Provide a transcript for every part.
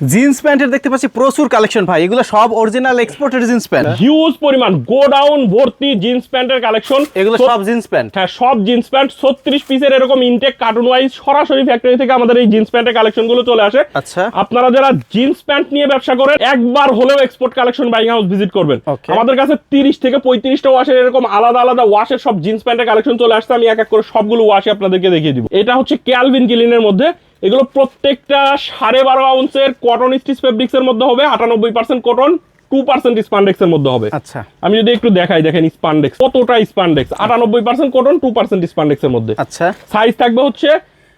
Jeans প্যান্টের দেখতে পাচ্ছি প্রচুর কালেকশন ভাই। এগুলো সব original exported jeans pant. Huge পরিমাণ গোডাউন ভর্তি জিন্স প্যান্টের কালেকশন। এগুলো সব জিন্স প্যান্ট। হ্যাঁ সব জিন্স প্যান্ট। ছত্রিশ পিসের এরকম ইনটেক কার্টুন ওয়াইজ সরাসরি ফ্যাক্টরি থেকে আমাদের এই জিন্স প্যান্টের কালেকশনগুলো চলে আসে। আচ্ছা। আপনারা যারা জিন্স প্যান্ট নিয়ে ব্যবসা করেন একবার হলেও export collection buying house visit করবেন। আমাদের কাছে তিরিশ থেকে পঁয়ত্রিশটা ওয়াশের এরকম আলাদা আলাদা ওয়াশের সব জিন্স প্যান্টের কালেকশন চলে আসছে। আমি এক এক করে সবগুলো ওয়াশে আপনাদেরকে দেখিয়ে দিব। এটা হচ্ছে ক্যালভিন কিলিনের মধ্যে এগুলো প্রত্যেকটা সাড়ে বারো আউন্সের কটন স্টিচ ফেব্রিক্স এর মধ্যে হবে আটানব্বই percent cotton two percent spandex এর মধ্যে হবে। আচ্ছা। আমি যদি একটু দেখাই দেখেন স্পান্ডেক্স কতটা স্পান্ডেক্স আটানব্বই percent cotton two percent spandex এর মধ্যে। আচ্ছা। সাইজ থাকবে হচ্ছে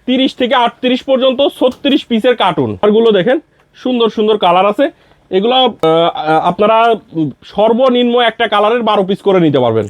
তিরিশ থেকে আটত্রিশ পর্যন্ত ছত্রিশ পিসের কার্টুনগুলো দেখেন সুন্দর সুন্দর কালার আছে। এগুলো আপনারা সর্বনিম্ন একটা কালারের বারো পিস করে নিতে পারবেন।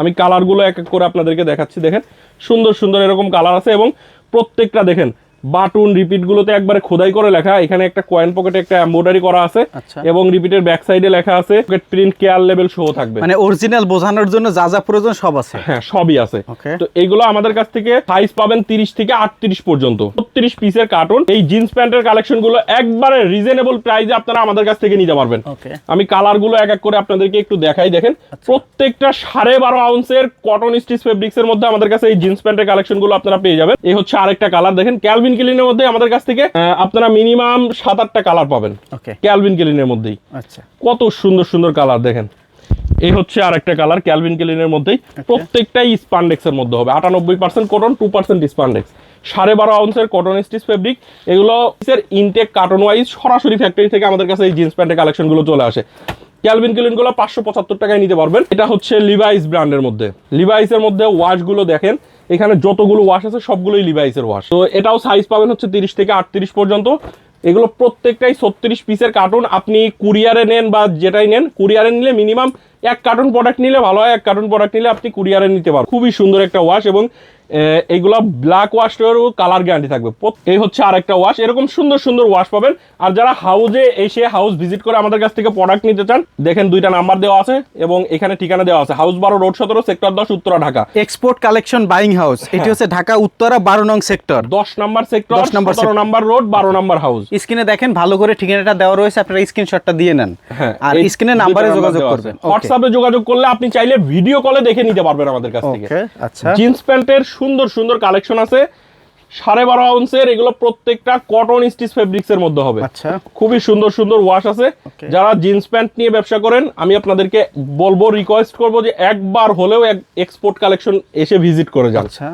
আমি কালারগুলো এক এক করে আপনাদেরকে দেখাচ্ছি দেখেন। সুন্দর সুন্দর এরকম কালার আছে এবং প্রত্যেকটা দেখেন বাটুন রিপিট গুলোতে একবারে খোদাই করে লেখা। এখানে একটা কয়েন পকেটে একটা এমব্রয়ডারি করা আছে আচ্ছা। এবং রিপিটের ব্যাক সাইডে লেখা আছে পকেট প্রিন্ট কেয়ার লেভেল শো থাকবে। মানে অরিজিনাল বোঝানোর জন্য যা যা প্রয়োজন সব আছে? হ্যাঁ সবই আছে। তো এগুলো আমাদের কাছ থেকে সাইজ পাবেন তিরিশ থেকে আটত্রিশ পর্যন্ত। ছত্রিশ পিসের কার্টুন এই জিন্স প্যান্টের কালেকশনগুলো একবারে রিজনেবল প্রাইসে আপনারা আমাদের কাছ থেকে নিতে পারবেন। আমি কালারগুলো এক এক করে আপনাদেরকে একটু দেখাই দেখেন। প্রত্যেকটা সাড়ে বারো আউন্সের কটন স্টিচ ফেব্রিক্স এর মধ্যে আমাদের কাছে এই জিন্স প্যান্টের কালেকশনগুলো আপনারা পেয়ে যাবেন। এই হচ্ছে আরেকটা কালার দেখেন। ক্যালভিন কিলিনের মধ্যে আমাদের কাছ থেকে আপনারা মিনিমাম সাত আটটা কালার পাবেন। ক্যালভিন কিলিনের মধ্যেই। আচ্ছা। কত সুন্দর সুন্দর কালার দেখেন। এই হচ্ছে আরেকটা কালার ক্যালভিন কেলিনের মধ্যেই। প্রত্যেকটাই স্পান্ডেক্স এর মধ্যে হবে। আটানব্বই percent cotton two percent spandex. সাড়ে বারো আউন্সের কটন স্টিচ ফেব্রিক। এগুলো ইনটেক কার্টন ওয়াইজ সরাসরি ফ্যাক্টরি থেকে আমাদের কাছে এই জিন্স প্যান্টের কালেকশনগুলো চলে আসে। ক্যালভিন কেলিনগুলো পাঁচশো পঁচাত্তর টাকায় নিতে পারবেন। এটা হচ্ছে লিভাইস ব্র্যান্ডের মধ্যে। লিভাইস এর মধ্যে ওয়াশগুলো দেখেন। এখানে যতগুলো ওয়াশ আছে, সবগুলোই লিভাইসের ওয়াশ তো এটাও সাইজ পাবেন হচ্ছে তিরিশ থেকে আটত্রিশ পর্যন্ত। এগুলো প্রত্যেকটাই ছত্রিশ পিসের কার্টুন আপনি কুরিয়ারে নেন বা যেটাই নেন কুরিয়ারে নিলে মিনিমাম এক কার্টুন প্রোডাক্ট নিলে ভালো হয় এক কার্টুন প্রোডাক্ট নিলে আপনি কুরিয়ারে নিতে পারবেন। খুবই সুন্দর একটা ওয়াশ এবং এগুলো ব্ল্যাক ওয়াশেরও কালার গ্যারান্টি থাকবে। এই হচ্ছে আরেকটা ওয়াশ এরকম সুন্দর সুন্দর ওয়াশ পাবেন। আর যারা হাউজে এসে হাউস ভিজিট করে আমাদের কাছ থেকে প্রোডাক্ট নিতে চান দেখেন দুইটা নাম্বার দেওয়া আছে এবং এখানে ঠিকানা দেওয়া আছে। হাউস বারো রোড সতেরো সেক্টর দশ Uttara Dhaka. Export collection buying house এটি হচ্ছে ঢাকা উত্তরা বারো নং সেক্টর দশ নাম্বার সেক্টর 10 number সতেরো নাম্বার রোড বারো নাম্বার হাউস স্ক্রিনে দেখেন ভালো করে ঠিকানাটা দেওয়া রয়েছে। আপনারা স্ক্রিনশটটা দিয়ে নেন। হ্যাঁ। আর স্ক্রিনে নাম্বারে যোগাযোগ করবেন। হোয়াটসঅ্যাপে যোগাযোগ করলে আপনি চাইলে ভিডিও কলে দেখে নিতে পারবেন আমাদের কাছ থেকে। আচ্ছা। জিন্স প্যান্টের সুন্দর সুন্দর কালেকশন আছে। সাড়ে বারো আউন্সের এগুলো প্রত্যেকটা কটন স্টিচ ফেব্রিক্স এর মধ্যে হবে। আচ্ছা। খুবই সুন্দর সুন্দর ওয়াশ আছে। যারা জিন্স প্যান্ট নিয়ে ব্যবসা করেন আমি আপনাদেরকে বলব রিকোয়েস্ট করব যে একবার হলেও এক্সপোর্ট কালেকশন এসে ভিজিট করে যান। আচ্ছা।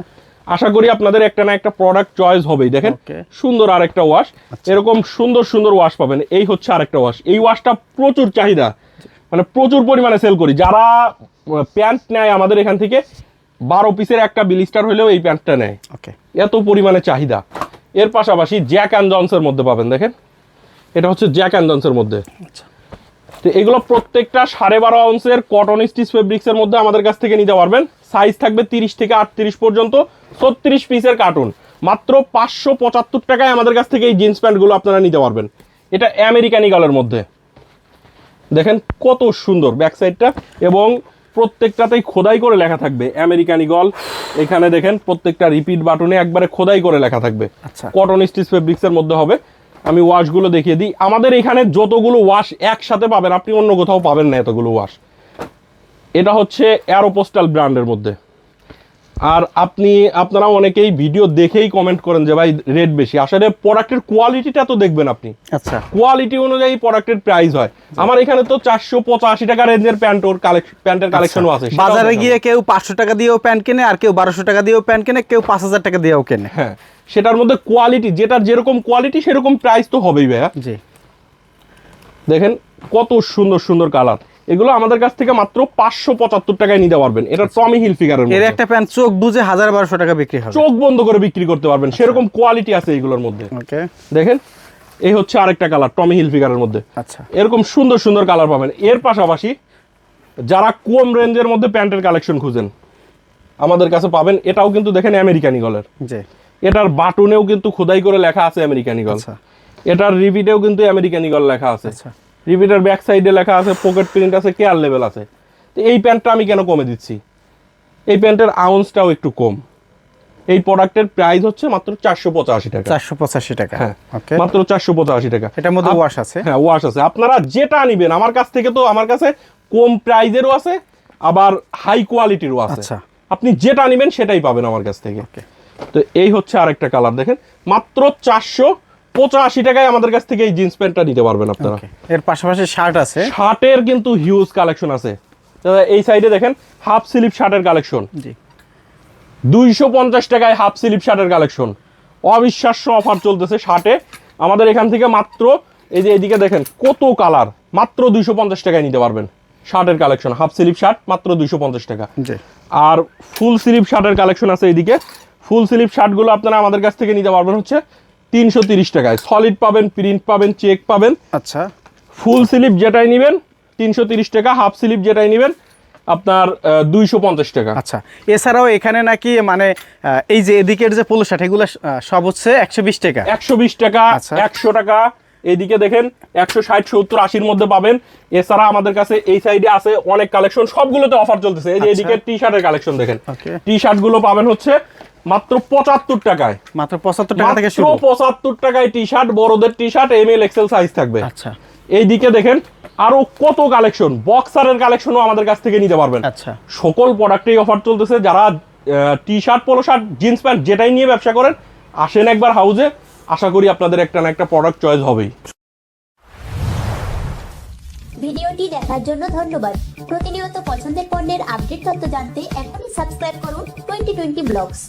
আশা করি আপনাদের একটা না একটা প্রোডাক্ট চয়েস হবেই। দেখেন সুন্দর আরেকটা ওয়াশ এরকম সুন্দর সুন্দর ওয়াশ পাবেন। এই হচ্ছে আরেকটা ওয়াশ এই ওয়াশটা প্রচুর চাহিদা। মানে প্রচুর পরিমাণে সেল করি। যারা প্যান্ট নেয় আমাদের এখান থেকে বারো পিসের একটা বিলিস্টার হলেও এই প্যান্টটা নেয়। ওকে। এত পরিমাণে চাহিদা। এর পাশাপাশি জ্যাক অ্যান্ড জনসের মধ্যে পাবেন দেখেন। এটা হচ্ছে জ্যাক অ্যান্ড জনসের মধ্যে। আচ্ছা। তো এগুলো প্রত্যেকটা সাড়ে বারো আউন্সের কটন স্টিচ ফেব্রিক্সের মধ্যে আমাদের কাছ থেকে নিতে পারবেন। সাইজ থাকবে তিরিশ থেকে আটত্রিশ পর্যন্ত ছত্রিশ পিসের কার্টুন মাত্র পাঁচশো পঁচাত্তর টাকায় আমাদের কাছ থেকে এই জিন্স প্যান্টগুলো আপনারা নিতে পারবেন। এটা আমেরিকান ইগলের মধ্যে। দেখেন কত সুন্দর ব্যাক সাইডটা এবং প্রত্যেকটাতেই খোদাই করে লেখা থাকবে। আমেরিকান ইগল এখানে দেখেন প্রত্যেকটা রিপিট বাটনে একবারে খোদাই করে লেখা থাকবে। আচ্ছা। কটন স্টিচ ফেব্রিক্সের মধ্যে হবে। আমি ওয়াশগুলো দেখিয়ে দিই। আমাদের এখানে যতগুলো ওয়াশ একসাথে পাবেন আপনি অন্য কোথাও পাবেন না এতগুলো ওয়াশ এটা হচ্ছে অ্যারোপোস্টাল ব্র্যান্ডের মধ্যে। আর আপনি আপনারা অনেকেই ভিডিও দেখেই কমেন্ট করেন যে ভাই রেট বেশি। আসলে প্রোডাক্টের কোয়ালিটিটা তো দেখবেন আপনি। আচ্ছা। কোয়ালিটি অনুযায়ী প্রোডাক্টের প্রাইস হয়। আমার এখানে তো চারশো পঁচাশি টাকা রেঞ্জের প্যান্ট ওর প্যান্টের কালেকশনও আছে বাজারে গিয়ে কেউ পাঁচশো টাকা দিয়েও প্যান্ট কেনে আর কেউ বারোশো টাকা দিয়েও প্যান্ট কেনে কেউ পাঁচ হাজার টাকা দিয়েও কেনে। হ্যাঁ সেটার মধ্যে কোয়ালিটি যেটার যেরকম কোয়ালিটি সেরকম প্রাইস তো হবেই ভাইয়া। জি। দেখেন কত সুন্দর সুন্দর কালার এগুলো আমাদের কাছ থেকে মাত্র পাঁচশো পঁচাত্তর টাকায় নিতে পারবেন। এটা টমি হিল ফিগারের এর একটা প্যান্ট চোখ বুঝে হাজার বারোশো টাকা বিক্রি হবে। চোখ বন্ধ করে বিক্রি করতে পারবেন। সেরকম কোয়ালিটি আছে এইগুলোর মধ্যে। দেখেন এই হচ্ছে আরেকটা কালার টমি হিল ফিগারের মধ্যে। আচ্ছা। এরকম সুন্দর সুন্দর কালার পাবেন। এর পাশাপাশি যারা কম রেঞ্জের মধ্যে প্যান্টের কালেকশন খুঁজেন আমাদের কাছে পাবেন। এটাও কিন্তু দেখেন আমেরিকান ইগলের এটার বাটনেও কিন্তু খোদাই করে লেখা আছে আমেরিকান ইগল আচ্ছা। এটার রিপিটেও কিন্তু আমেরিকান ইগল লেখা আছে। আচ্ছা। রিপিটের ব্যাক সাইডে লেখা আছে পকেট প্রিন্ট আছে কেয়ার লেভেল আছে। তো এই প্যান্টটা আমি কেন কমে দিচ্ছি? এই প্যান্টের আউন্সটাও একটু কম। এই প্রোডাক্টের প্রাইস হচ্ছে মাত্র চারশো পঁচাশি টাকা। চারশো পঁচাশি টাকা। হ্যাঁ মাত্র চারশো পঁচাশি টাকা। এটার মধ্যে ওয়াশ আছে? হ্যাঁ ওয়াশ আছে। আপনারা যেটা নিবেন আমার কাছ থেকে তো আমার কাছে কম প্রাইজেরও আছে আবার হাই কোয়ালিটিরও আছে। আচ্ছা। আপনি যেটা নিবেন সেটাই পাবেন আমার কাছ থেকে। তো এই হচ্ছে আরেকটা কালার দেখেন। মাত্র চারশো পঁচাশি টাকায় আমাদের কাছ থেকে এই জিন্স প্যান্টটা নিতে পারবেন আপনারা। এর পাশাপাশি শার্ট আছে। শার্টের কিন্তু হিউজ কালেকশন আছে। এই সাইডে দেখেন হাফ স্লিপ শার্টের কালেকশন জি। দুইশো পঞ্চাশ টাকায় হাফ স্লিপ শার্টের কালেকশন অবিশ্বাস্য অফার চলতেছে শার্টে আমাদের এখান থেকে মাত্র এই যে এদিকে দেখেন কত কালার মাত্র দুইশো পঞ্চাশ টাকায় নিতে পারবেন। শার্টের কালেকশন হাফ স্লিপ শার্ট মাত্র দুইশো পঞ্চাশ টাকা। জি। আর ফুল স্লিপ শার্টের কালেকশন আছে এইদিকে ফুল স্লিপ শার্টগুলো আপনারা আমাদের কাছ থেকে নিতে পারবেন হচ্ছে তিনশো তিরিশ টাকায়। সলিড পাবেন প্রিন্ট পাবেন চেক পাবেন। আচ্ছা। ফুল স্লিপ যেটাই নেবেন তিনশো তিরিশ টাকা হাফ স্লিপ যেটাই নেবেন আপনার দুইশো পঞ্চাশ টাকা। আচ্ছা। এছাড়াও এখানে নাকি মানে এই যে এদিকের যে পোলো শার্ট এগুলো সব হচ্ছে একশো বিশ টাকা? একশো বিশ টাকা আচ্ছা। একশো টাকা। এইদিকে দেখেন একশো ষাট সত্তর আশির মধ্যে পাবেন। এছাড়া আমাদের কাছে এই সাইডে আছে অনেক কালেকশন সবগুলোতে অফার চলতেছে। এই যে আচ্ছা। এদিকে টি শার্টের কালেকশন দেখেন. টি শার্টগুলো পাবেন হচ্ছে মাত্র পঁচাত্তর টাকায়। মাত্র পঁচাত্তর টাকা থেকে শুরু। পঁচাত্তর টাকায় টি শার্ট বড়দের T shirt M L XL size থাকবে। আচ্ছা। এইদিকে দেখেন আরও কত কালেকশন বক্সারের কালেকশনও আমাদের কাছ থেকে নিতে পারবেন। আচ্ছা। সকল প্রোডাক্টেই অফার চলতেছে যারা T shirt polo shirt jeans pant যেটাই নিয়ে ব্যবসা করেন আসেন একবার হাউজে আশা করি আপনাদের একটা না একটা প্রোডাক্ট চয়েস হবেই। ভিডিওটি দেখার জন্য ধন্যবাদ। প্রতিনিয়ত পছন্দের পণ্যের আপডেট তথ্য জানতে এখনই সাবস্ক্রাইব করুন টোয়েন্টি টোয়েন্টি ব্লগস।